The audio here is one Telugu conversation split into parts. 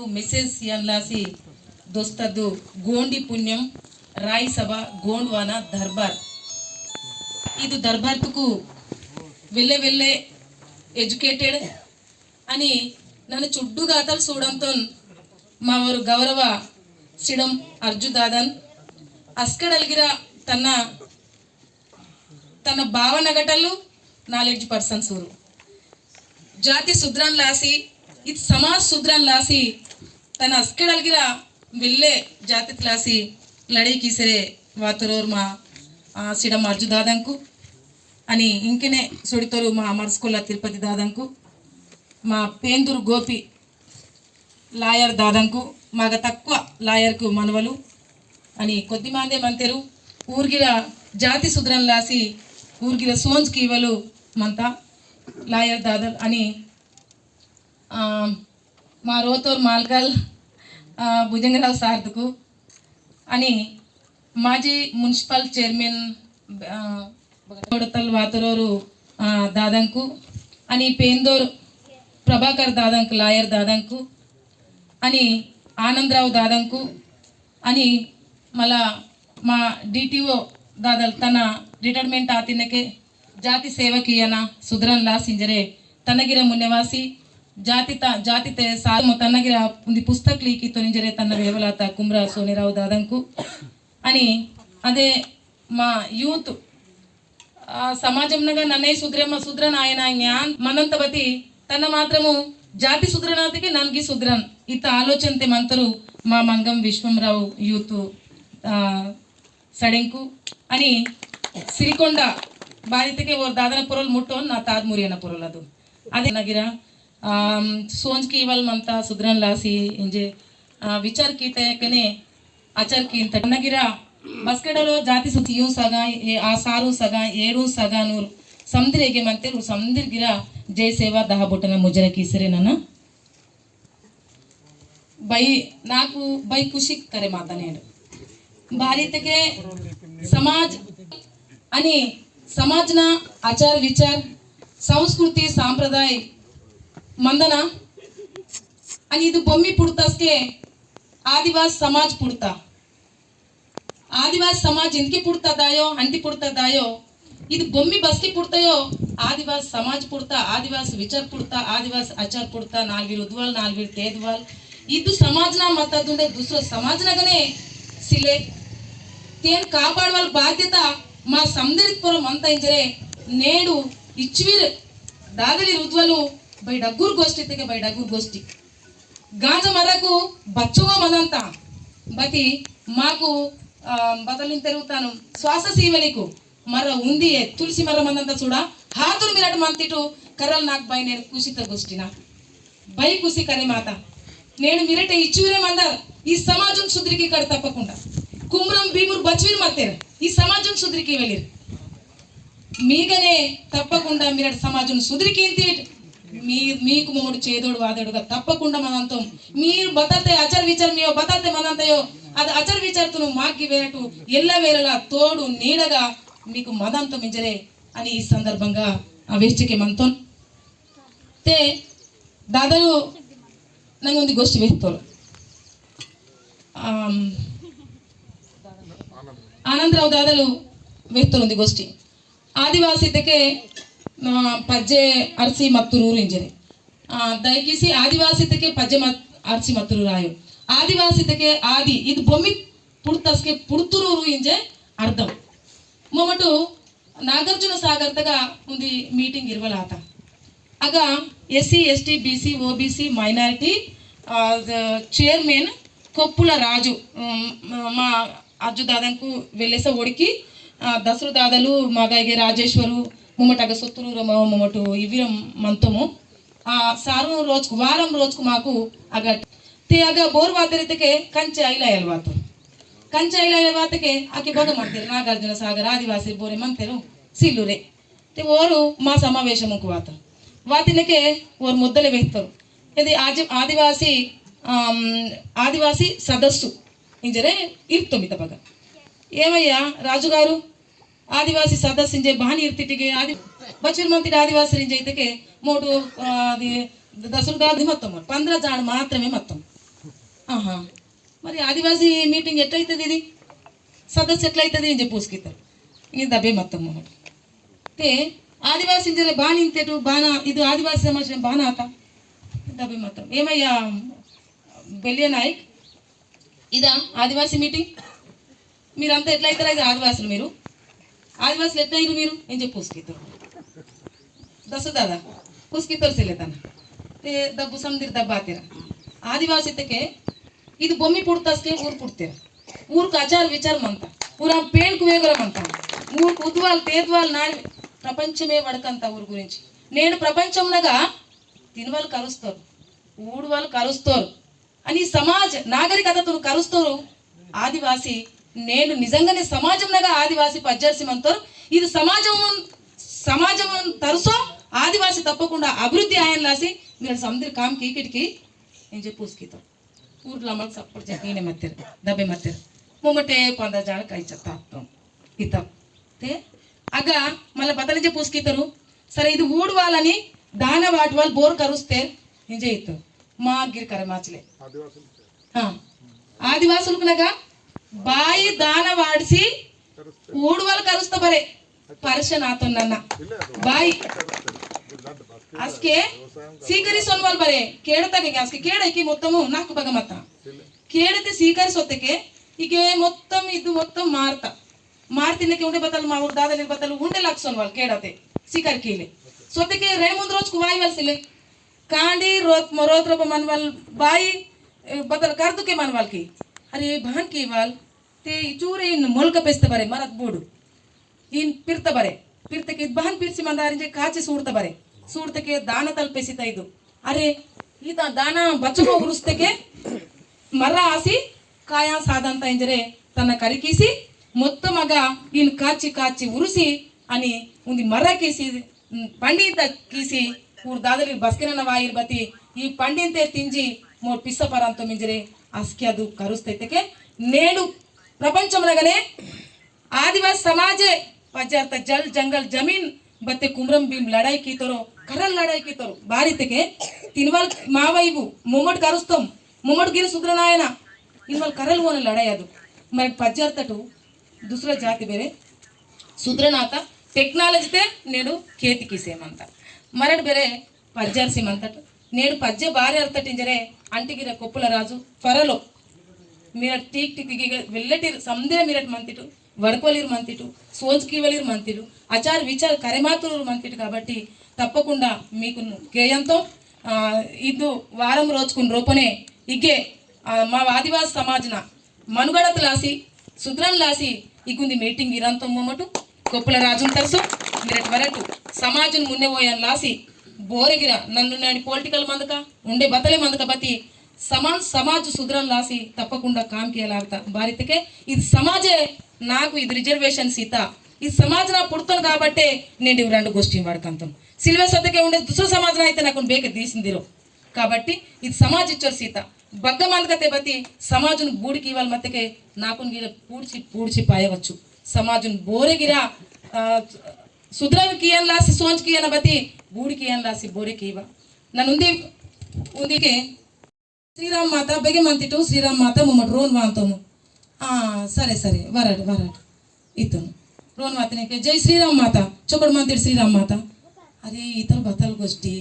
ಮಾಕು ಮೆಸೇಜ್ ಸಿಯನ್ಲಾಸಿ ದೋಸ್ತದ್ದು ಗೋಂಡಿ ಪುಣ್ಯಂ ರಾಯ್ ಸಭಾ ಗೋಂಡ್ವಾನ ದರ್ಬಾರ್ ಇದು దర్బార్కు వెళ్ళే వెళ్ళే ఎడ్యుకేటెడ్ అని నన్ను చుడ్డుగాతలు చూడంతో మా వారు గౌరవ సిడం అర్జు దాదన్ అస్కడలిగిర తన తన భావనగటలు నాలెడ్జ్ పర్సన్స్ ఊరు ಜಾತಿ ಸುದ್ರನ್ ಲಾಸಿ ಇದು ಸಮಾಜ ಸುದ್ರನ್ ಲಾಸಿ ತನ್ನ ಅಸ್ಕೆಡಲ್ಗಿರ వెళ్ళే జాతి క్లాసి లడై కీసరే వాతరోర్ మా ఆ, సిడం అర్జు దాదంకు అని ఇంకనే సొడితోరు మా మర్స్కొల్ల తిరుపతి దాదంకు మా పేందూరు గోపి లాయర్ దాదంకు మాగ తక్కువ లాయర్కు మనవలు అని కొద్దిమందే మంతెరు ఊర్గిర జాతి సుద్రం లాసి ఊర్గిర సోన్స్ కీవలు మంత లాయర్ దాదల్ అని ఆ, మా రోతోర్ మాల్కల్ ఆ, భుజంగరావు సార్దుకు అని మాజీ మున్సిపల్ చైర్మన్ కొడతల్ వాతరూరు దాదంకు అని పేందోర్ ప్రభాకర్ దాదంకు లాయర్ దాదంకు అని ఆనందరావు దాదంకు అని మళ్ళా మా డిటిఓ దాదల్ తన రిటైర్మెంట్ ఆతినకే జాతి సేవకియన సుధరన్ లా తనగిర తన్నగిర మున్నెవాసి ಜಾತಿ ತ ಜಾತಿ ತೆ ಸಾಲು ತನ್ನಗಿರ ಒಂದು ಪುಸ್ತಕ ಲೀಕಿ ತೊನಿಂಜರೆ ತನ್ನ ವೇವಲಾತ ಕುಮ್ರ ಸೋನಿರಾವ್ ದಾದಂಕು అని అదే మా యూత్ ఆ సమాజంనగా నన్నే సుద్రేమ సుద్రన్ ఆయన జ్ఞాన్ మనంత బతి తన మాత్రము జాతి సుద్రనాథికి నన్గి సుద్రన్ ఇత ఆలోచనతే మంతరు మా మంగం విశ్వంరావు యూత్ ఆ, సడెంకు అని సిరికొండ ಬಾರಿತಕ್ಕೆ ಓರ್ ದಾದನ ಪುರೋಲ್ ಮುಟ್ಟೋನ್ ನಾ ತಾದ್ ಮುರಿಯನ ಪುರೋಲ್ ಅದು ಅದೇ सोच की इवल मनता सुधरन लासी इंजे विचार कीते कने आचार कींत नगिरा ಬಸ್ಕಡಲೋ ಜಾತಿ ಸುತ್ತಿಯೂ ಸಗ ಆ ಸಾರು ಸಗ ಏಳು ಸಗ ನೂರು ಸಮುದ್ರಿಗೆ ಮತ್ತೆ ಸಮುದ್ರಗಿರ ಜೈ ಸೇವಾ ದಹ ಬುಟನ ಮುಜರ ಕೀಸರೆ ನನ್ನ ಬೈ ನಾಕು ಬೈ ಖುಷಿ ಕರೆ ಮಾತನೇಡು ಭಾರತಕ್ಕೆ ಸಮಾಜ ಅನಿ ಸಮಾಜನ ಆಚಾರ ವಿಚಾರ ಸಂಸ್ಕೃತಿ ಸಾಂಪ್ರದಾಯ ಮಂದನ అని ಇದು ಬೊಮ್ಮಿ ಪುಡ್ತಾಸ್ಗೆ ಆದಿವಾಸಿ ಸಮಾಜ ಪುಡ್ತಾ ಆದಿವಾಸಿ ಸಮಾಜ ಎಂದಕ್ಕೆ ಪುಡ್ತದಾಯೋ ಅಂಟಿ ಪುಡ್ತದಾಯೋ ಇದು ಬೊಮ್ಮಿ ಬಸ್ಗೆ ಪುಡ್ತಾಯೋ ಆದಿವಾಸಿ ಸಮಾಜ ಪುಡ್ತಾ ಆದಿವಾಸಿ ವಿಚಾರ ಪುಡ್ತಾ ಆದಿವಾಸಿ ಆಚಾರ ಪುಡ್ತಾ ನಾಲ್ವೀರು ಉದ್ವಾಲ್ ನಾಲ್ವೀರು ತೇದ್ವಾಲ್ ಇದು ಸಮಾಜನ ಮತ್ತದುಂಡೆ ದುಸರ ಸಮಾಜನಾಗನೇ ಸಿಲೆ తేను కాపాడవాళ్ళ బాధ్యత మా సందరిపురం అంతా ఇంజరే నేడు ఇచ్చివీర్ దాదలి రుద్వలు బై డగ్గురు గోష్ఠి తెగ బై డగ్గురు గోష్ఠి. గాజ మరకు బచ్చుగా మనంత బతి మాకు ఆ, తిరుగుతాను. శ్వాస సీవలికు మర ఉంది తులసి మర మనంత చూడ? హాతులు మీరట మంతిటు కర్రలు నాకు బై నేను కుషిత గోష్ఠిన. బై కుసి కరే మాత. నేను మీరట ఇచ్చూరే మందారు. ఈ సమాజం సుద్రికి ఇక్కడ తప్పకుండా. కుమ్రం భీమురు బచ్వీరు మత్తేరు. ఈ సమాజం సుద్రికి వెళ్ళిరు. మీగనే తప్పకుండా మీరు సమాజం సుదిరికింతి మీ మీకు మూడు చేదోడు వాదోడుగా తప్పకుండా మనంతో మీరు బతతే అచర్ విచార్ మీయో బతతే మనంతయో అది అచర్ విచారుతును మాకి వేరటు ఎల్ల వేళలా తోడు నీడగా మీకు మదంతో మింజరే అని ఈ సందర్భంగా ఆ వేష్టికి మనతో తే దాదాలు ನಂಗೆ ಒಂದು ಗೋಷ್ಠಿ ಬೇಕು ಆನಂದರಾವ್ ದಾದಲು ವೇತ್ತಲು ಒಂದು ಗೋಷ್ಠಿ ಆದಿವಾಸಿತಕ್ಕೆ పద్య ಅರಸಿ ಮತ್ತು ಊರಿಂಜಿದೆ దయచేసి ఆదివాసితకి పద్య మత్ ಅರಸಿ ಮತ್ತು ರಾಯು ಆದಿವಾಸಿತಕ್ಕೆ ఆది ఇది ಬೊಮ್ಮಿ ಪುಡ್ತಸ್ಗೆ ಪುಡ್ತುರೂರು ಇಂಜೆ అర్థం. మొమటు నాగార్జున సాగర్ తగా ఉంది మీటింగ్ ఇరవలాత. అగా SC ST BC OBC minority chairman Koppula Raju మా అర్జు దాదాకు వెళ్ళేసే ఒడికి దసరు దాదాలు మాగాయిగే రాజేశ్వరు ముమ్మటగ సొత్తులూరు మమ్మటు ఇవిరం మంతము. ఆ సారు రోజుకు వారం రోజుకు మాకు అగ తే అగ బోరు వాతరితకే కంచె ಐಲ ಎಲ್ವಾತು కంచె ಐಲ వాతకే అకి ಬಗ ಮಾಡ್ತೀರಿ నాగార్జున ಸಾಗರ ఆదివాసి బోరే ಮಂತೆರು సిల్లురే. ತೆ ఓరు మా సమావేశముకు వాత వాతినకే ఓరు ముద్దలు వేస్తారు ఇది ఆది ఆదివాసి ఆదివాసి సదస్సు. ఇంజరే ఇర్తుంది తప్పగా ఏమయ్యా రాజుగారు? ఆదివాసి సదస్సు ಬಾನಿ ಇರ್ತಿಟ್ಟಿಗೆ ఆది ಬಚ್ಚರ್ మంత్రి ಆದಿವಾಸರಿಂಜೆ ಇದಕ್ಕೆ ಮೋಟು ಅದು దసరుదాది మొత్తం. పంద్ర జాడు మాత్రమే మొత్తం. ఆహా. మరి ఆదివాసీ మీటింగ్ ఎట్లయితుంది ఇది? సదస్సు ఎట్లయితుంది ఏం చెప్పూసుకిస్తారు ఇది దబ్బే మొత్తం అన్నమాట. అంటే ఆదివాసీ బాణి ఇంతటు బాణ ఇది ఆదివాసీ సమాచారం బాణాత దబ్బే మొత్తం. ఏమయ్యా బెల్లి నాయక్? ఇదా ఆదివాసి మీటింగ్? మీరంతా ఎట్లయితారా ఇది ఆదివాసులు మీరు? ఆదివాసులు ఎట్లయిరు మీరు ఏం చెప్పి పూసుకిస్తారు ದಸ ದಾದ ಕುಸ್ಕಿ ತೋರಿಸಿಲ್ಲ ते ದಬ್ಬು ಸಮದಿರ್ ದಬ್ಬ ಹಾಕ್ತೀರ ಆದಿವಾಸಿತಕ್ಕೆ ಇದು ಬೊಮ್ಮಿ ಪುಡ್ತಸ್ಕೆ ಊರು ಪುಡ್ತೀರ ಊರ್ಕ್ ಆಚಾರ విచార మంత ఊరు పేనుకు వేగురం అంత ఊరికి ఉద్వాలు తేద్వాలు నాడి ప్రపంచమే వడకంత ఊరు గురించి నేను ప్రపంచంనగా తినవాళ్ళు కలుస్తారు ఊడు వాళ్ళు కలుస్తారు అని సమాజ నాగరికతను కలుస్తారు ఆదివాసి నేను నిజంగానే సమాజంనగా ఆదివాసి పద్జర్సిమంతో ఇది సమాజం సమాజం తరుసో ఆదివాసి తప్పకుండా అభివృద్ధి ఆయన రాసి మీరు సముద్ర కామ్ కీకిటికి నేను చెప్పి పూసుకీతో ఊర్లో అమ్మకి సపోర్ట్ చేసి నేనే మత్తిరు దబ్బే మత్తిరు. ముమ్మటే కొంత జాడ కై చెప్తాం ఇతం తే అగ మళ్ళీ బతలించే పూసుకీతారు సరే ఇది ఊడు వాళ్ళని దాన వాటి వాళ్ళు బోర్ కరుస్తే ఎంజాయ్ చేయొద్దు మా గిరికర మార్చలే. ఆదివాసులకునగా ಬಾಯಿ ದಾನ ಮಾಡಿಸಿ ಕೂಡುವಲ್ ಕರೆಸ್ತ ಬರೇ. ಪರಶನಾಥ ನನ್ನ ಬಾಯಿ. ಅಸ್ಕೆ ಸ್ವೀಕರಿಸೋನ್ವಲ್ ಬರೇ. ಕೇಳತಾಗೆ ಅಸ್ಕೆ. ಕೇಳಕ್ಕೆ ಮೊತ್ತಮು ನಾಲ್ಕು ಬಗ ಮತ್ತ ಕೇಳತೆ ಸ್ವೀಕರಿಸೋತಕ್ಕೆ ಈಗ ಮೊತ್ತಮ್ ಇದು ಮೊತ್ತ ಮಾರ್ತ. ಮಾರ್ತಿನಕ್ಕೆ ಉಂಡೆ ಬತ್ತಲ್ ಮಾ ದಾದಲ್ಲಿ ಬತ್ತಲ್ ಉಂಡೆ ಲಾಕ್ಸೋನ್ವಲ್ ಕೇಳತೆ ಸೀಕರ್ ಕೀಲೆ ಸೊತ್ತಕ್ಕೆ ರೇಮುಂದ್ ರೋಜ್ ಕುವಾಯಿವಲ್ಸಿಲೆ ಕಾಂಡಿ ರೋತ್ ಮರೋತ್ರ ಮನ್ವಲ್ ಬಾಯಿ ಬದಲ್ ಕರ್ದುಕೆ ಮನ್ವಲ್ಕಿ. ಅರೆ ಭಾನ್ ಕೇವಾಲ್, ತೇ ಚೂರೆ ಇನ್ನು ಮೊಲ್ಕ ಪೆಸ್ತ ಬರೆ ಮರತ್ ಬೂಡು. ಇನ್ ಪಿರ್ತ ಬರೆ ಪಿರ್ತಕ್ಕೆ ಭಾನ್ ಪಿರ್ಸಿ ಮಂದಾರಿಂಜೆ ಕಾಚಿ ಸೂಡ್ತ ಬರೆ ಸೂಡ್ತಕ್ಕೆ ದಾನ ತಲುಪಿಸಿತ ಇದು. ಅರೆ, ಈತ ದಾನ ಬಚ್ಚಕೋ ಉರುಸ್ತಕ್ಕೆ ಮರ ಆಸಿ ಕಾಯ ಸಾದಂತ ಎಂದರೆ ತನ್ನ ಕರಿಕಿಸಿ, ಮೊತ್ತ ಮಗ ಇನ್ ಕಾಚಿ ಕಾಚಿ ಉರುಸಿ, ಅನಿ ఉంది మర్ర కీసి పండింత కీసి ఊరు దాదలి బస్కిరన్న వాయిర్ బతి ఈ పండింతే తింజి మోర్ పిస్స పరంతో ಮಿಂಜರೆ ಅಸ್ಕಿ ಅದು ಕರುಸ್ತೈತಕ್ಕೆ ನೇಡು ಪ್ರಪಂಚಮನಗನೆ ಆದಿವಾಸಿ ಸಮಾಜ ಪಜಾರ್ಥ ಜಲ್ ಜಂಗಲ್ ಜಮೀನ್ ಬತ್ತೆ ಕುಮ್ರಂ ಭೀಮ್ ಲಡಾಯಿ ಕೀತರೋ ಕರಲ್ ಲಡಾಯಿ ಕೀತರೋ ಬಾರಿತಕ್ಕೆ ತಿನ್ವಾಲ್ ಮಾವೈವು ಮುಮ್ಮಡ್ ಕರುಸ್ತಂ ಮುಮ್ಮಡ್ ಗಿರಿ ಸುದ್ರನಾಯನ ಇನ್ವಾಲ್ ಕರಲ್ ಹೋನ ಲಡಾಯಿ ಅದು మరి పచ్చర్తటు దుసరా జాతి బేరే సుద్రనాథ టెక్నాలజీతే నేడు కేతికీసేమంత మరడు బేరే పజ్జార్సిమంతటు నేడు పద్య భార్య అర్థటించరే అంటికి కొప్పుల రాజు త్వరలో మీర టీక్ టిక్ వెళ్ళటి సందే మీరట్ మంతిటు వరకొలీరు మంతిటు సోంచుకీవలీరు మంతిడు అచార్ విచార కరిమాతులూరు మంతిటు కాబట్టి తప్పకుండా మీకు గేయంతో ఇద్దు వారం రోజుకుని రూపనే ఇగ్గే మా ఆదివాస సమాజన మనుగడత లాసి సుద్రం లాసి ఇకుంది మీటింగ్ ఇరంతో మొమ్మటు కొప్పుల రాజు తరసు మీరటి వరకు సమాజం మున్నెపోయాను లాసి బోరెగిర నన్ను నాని పొలిటికల్ మందక ఉండే బతలే మందక బతి సమాజ్ సమాజ సుధరం లాసి తప్పకుండా కామ్ కేలాడత. ఇది సమాజే నాకు ఇది రిజర్వేషన్ సీత. ఈ సమాజ నా పుడుతుంది కాబట్టే నేను రెండు గోష్ఠీ వాడుకంతం సిల్వే సొత్తకే ఉండే దుసర సమాజం అయితే నాకు బేక తీసిందిరో. కాబట్టి ఇది సమాజ ఇచ్చారు సీత. బగ్గ మందకతే బతి సమాజను బూడికి ఇవ్వాలి మత్తకే నాకు పూడ్చి పూడ్చి పాయవచ్చు. సమాజం బోరెగిరా ಸುದ್ರವ್ ಕಿಯನ್ ಲಾಸಿ ಸೋಂಚ್ ಕಿಯನ ಬತಿ ಬೂಡಿ ಕಿಯನ್ ಲಾಸಿ ಬೋರೆ ಕೀವ ನಾನು ಉಂದಿ ಉಂದಿಗೆ శ్రీరామ్ మాత బెగమంతిటు శ్రీరామ్ మాత మమ్మల్ని రోన్ వాంతము ఆ, సరే సరే వరాడు వరాడు ఇతను రోన్ మాతనికి జై శ్రీరామ్ మాత చొకడు మంతిడు శ్రీరామ్ మాత అరే ఇతను బతలు గోష్ఠి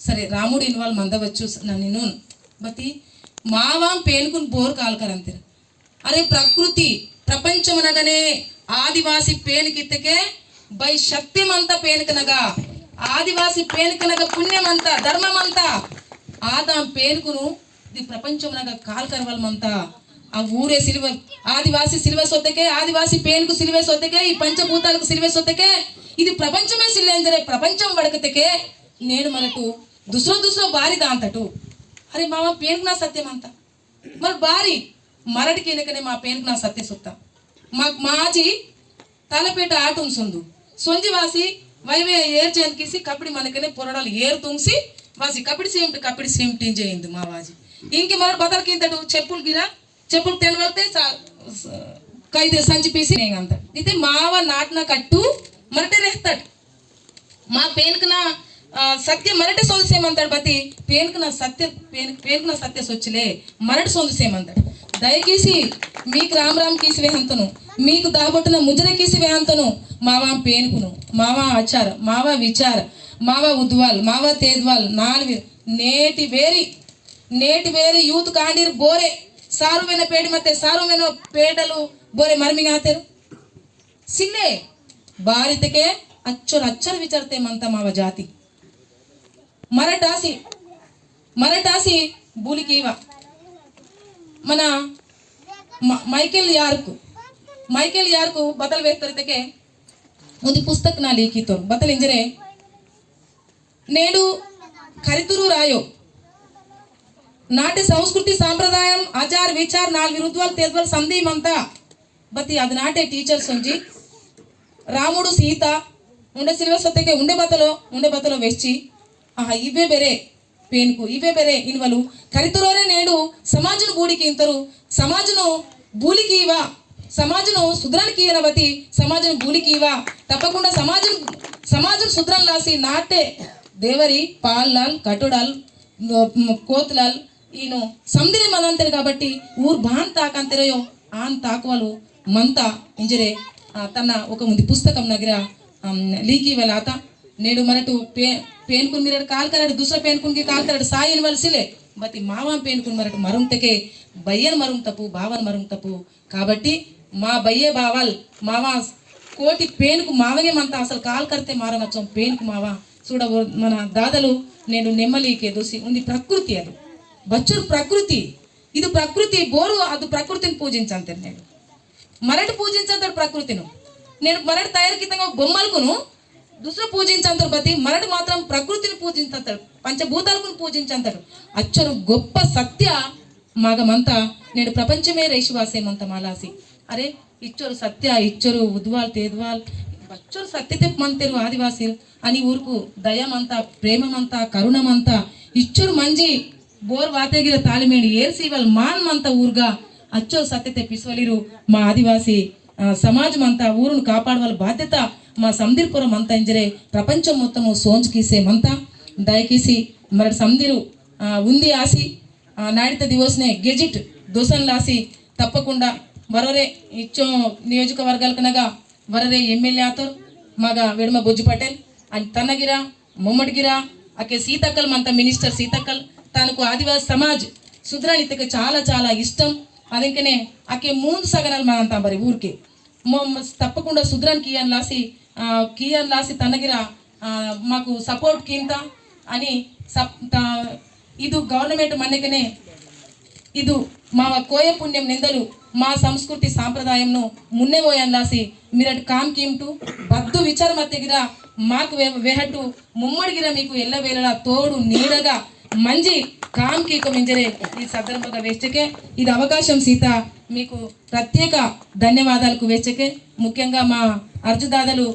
సరే రాముడు ఇన్వాల్వ్ మందవచ్చు నన్ను నూన్ బతి మావాం పేనుకుని బోర్ కాల్కరంతిరు అరే ప్రకృతి ప్రపంచమనగానే ఆదివాసి పేనుకిత్తకే బై శక్తిమంత పేనుకనగా ఆదివాసి పేనుకనగా పుణ్యమంతా ధర్మమంతా. ఆదాం పేనుకును ఇది ప్రపంచమునగా కాల్కరవలమంతా. ఆ ఊరే సిలువ ఆదివాసి సిలువ సొత్తకే ఆదివాసి పేనుకు సిలువే సొత్తకే ఈ పంచభూతాలకు సిలువే సొత్తకే. ఇది ప్రపంచమే సిల్లేంజరే ప్రపంచం వడకతకే. నేను మనకు దుసరో దుసరో భారీ దాంతటు అరే మామ పేనుకు నా సత్యం అంతా మరి భారీ మరడికి ఎనకనే మా పేనుకు నా సత్య సుత్త మా మాజీ తలపేట ఆట ಸೊಂಜಿವಾಸಿ వైవే ಏರ್ಜೇನ್ಕಿಸಿ ಕಪಡಿ మనకనే పొరడాలు ఏరు తుంగి వాసి కపిడి సేమిటి కపిడి సేమిటి చేయింది మా వాజి ఇంక మన బదలకి ఇంతటి చెప్పులు గిరా చెప్పులు తెలివడితే ఖైదు సంచిపేసి అంత. ఇది మావ నాటిన కట్టు మరటే రేస్తాడు. మా పేనుకున సత్య మరటి సొందుసేమంతాడు బతి. పేనుకున సత్య పేను పేనుకున సత్య సొచ్చులే మరటి సొందుసేమంతాడు దయచేసి మీకు రామరామ్ కీసి వేహంతను మీకు దాబొట్టిన ముజర కీసి వేహంతను మావా పేనుకును మావా ఆచార మావా విచార మావా ఉద్వాల్ మావా తేద్వాల్ నాలుగు నేటి వేరి నేటి వేరి యూత్ కాండీర్ బోరే ಸಾರುವೆನ ಪೇಡಿ ಮತ್ತೆ సారు ಪೇಡಲು ಬೋರೆ బోరే ಹಾತೇರು ಸಿನ್ನೆ ಭಾರತಕ್ಕೆ ಅಚ್ಚರ అచ్చరు అచ్చరు విచారతే మంత ಜಾತಿ జాతి. మరటాసి బూలికీవ. మన మైకేల్ యార్కు మైకేల్ యార్కు బదలు తెకే ಮುದಿ ಪುಸ್ತಕನ ಲೀಕಿತೋನು ಬತ್ತಲಿಂಜನೆ నేడు కరితురు రాయో. నాటి సంస్కృతి సాంప్రదాయం ఆచార్ విచార్ నాలుగు రుద్వాలు తేద్వాలు సంధీమంతా బతి అది నాటే టీచర్స్ ఉంచి రాముడు సీత ఉండే సిలబస్ సొత్తకే ఉండే బతలో ఉండే బతలో వెచ్చి ఆహా ఇవే బెరే పేనుకు ఇవే బెరే ఇన్వలు. కరితురోనే నేడు సమాజను బూడికి ఇంతరు. సమాజను బూలికి ఇవా సమాజను శుద్రానికి ఇనవతి సమాజం బూలికి ఇవా తప్పకుండా సమాజం సమాజం శుద్రం లాసి నాటే దేవరి పాల్లాల్ కటుడాల్ కోత్లాల్ ఈను సంధిని మనంతరు కాబట్టి ఊరు బాన్ తాకంతరయో ఆన్ తాకువలు మంత ఇంజరే తన ఒక ముందు పుస్తకం నగర లీకి వెళ్ళాత నేడు మనటు పే పేనుకుని మీరు కాల్కరాడు దుసరా దుసర పేనుకునికి కాల్ కరడు సాయి బతి మావా పేనుకుని మరటు మరుం తెకే బయ్యన్ మరుం తప్పు బావన్ మరుం తప్పు కాబట్టి మా బయ్యే బావల్ మావా కోటి పేనుకు మావగే మంత అసలు కాలు కడితే మారవచ్చం పేనుకు మావా. చూడ మన దాదలు నేను నెమ్మలికే దూసి ఉంది ప్రకృతి అది. బచ్చురు ప్రకృతి. ఇది ప్రకృతి బోరు అది ప్రకృతిని పూజించంతే నేను మరటి పూజించంతాడు ప్రకృతిను. నేను మరటి తయారీకితంగా బొమ్మలకును దుసర పూజించంతాడు బతి మరటి మాత్రం ప్రకృతిని పూజించంతాడు పంచభూతాలకు పూజించంతాడు. అచ్చరు గొప్ప సత్య మాగమంతా నేను ప్రపంచమే రేషివాసేమంత మాలాసి. అరే ఇచ్చోరు సత్య ఇచ్చోరు ఉద్వాల్ తేద్వాల్ బచ్చోరు సత్యతే మంతేరు ఆదివాసీలు అని ఊరుకు దయమంతా ప్రేమమంతా కరుణమంతా ఇచ్చోరు మంజి ಬೋರ್ ವಾತೆಗಿರ ತಾಳಿಮೇಡಿ ಏರ್ಸಿವಲ್ ಮಾನ್ ಮಂತ ಊರ್ಗ ಅಚ್ಚೋ ಸತ್ಯತೆ ಪಿಸ್ವಲಿರು మా ఆదివాసి ఆ, సమాజం అంతా ఊరును కాపాడవాల బాధ్యత మా సందిర్పురం అంతా ఇంజరే ప్రపంచం మొత్తము సోంచుకీసే మంతా దయకీసి మరి సందిరు ఆ, ఉంది ఆసి ఆ, నాడిత దివోస్నే గెజిట్ దోసన్ లాసి తప్పకుండా వరరే ఇచ్చో నియోజకవర్గాలకనగా వరరే ఎమ్మెల్యే ఆతోర్ మగ వెడమ బొజ్జు పటేల్ అండ్ తన్నగిర మొమ్మడిగిర అకే సీతక్కల్ మంత మినిస్టర్ సీతక్కల్ తనకు ఆదివాసి సమాజ్ సుద్రానితకి చాలా చాలా ఇష్టం అదింకనే అకే మూడు సగనాలు మనంతా మరి ఊరికి మొ- తప్పకుండా సుద్రాన్ కియాన్ లాసి ఆ, కియాన్ లాసి తన్నగిర ఆ, మాకు సపోర్ట్ కింద అని సప్ త- ಇದು ಗವರ್ನಮೆಂಟ್ ಮನೆಗನೆ ಇದು మా కోయ పుణ్యం నిందలు మా సంస్కృతి సాంప్రదాయంను మున్నే పోయన్లాసి మీరటు కామ్ కీమ్టు బద్దు విచారమ మాకు వే- వేహట్టు మీకు ఎల్లవేళలా తోడు నీడగా. మంచి కామ్ కీక మింజరే ఈ సందర్భంగా వేచకే ఇది అవకాశం సీత మీకు ప్రత్యేక ధన్యవాదాలకు వేచకే ముఖ్యంగా మా అర్జుదాదలు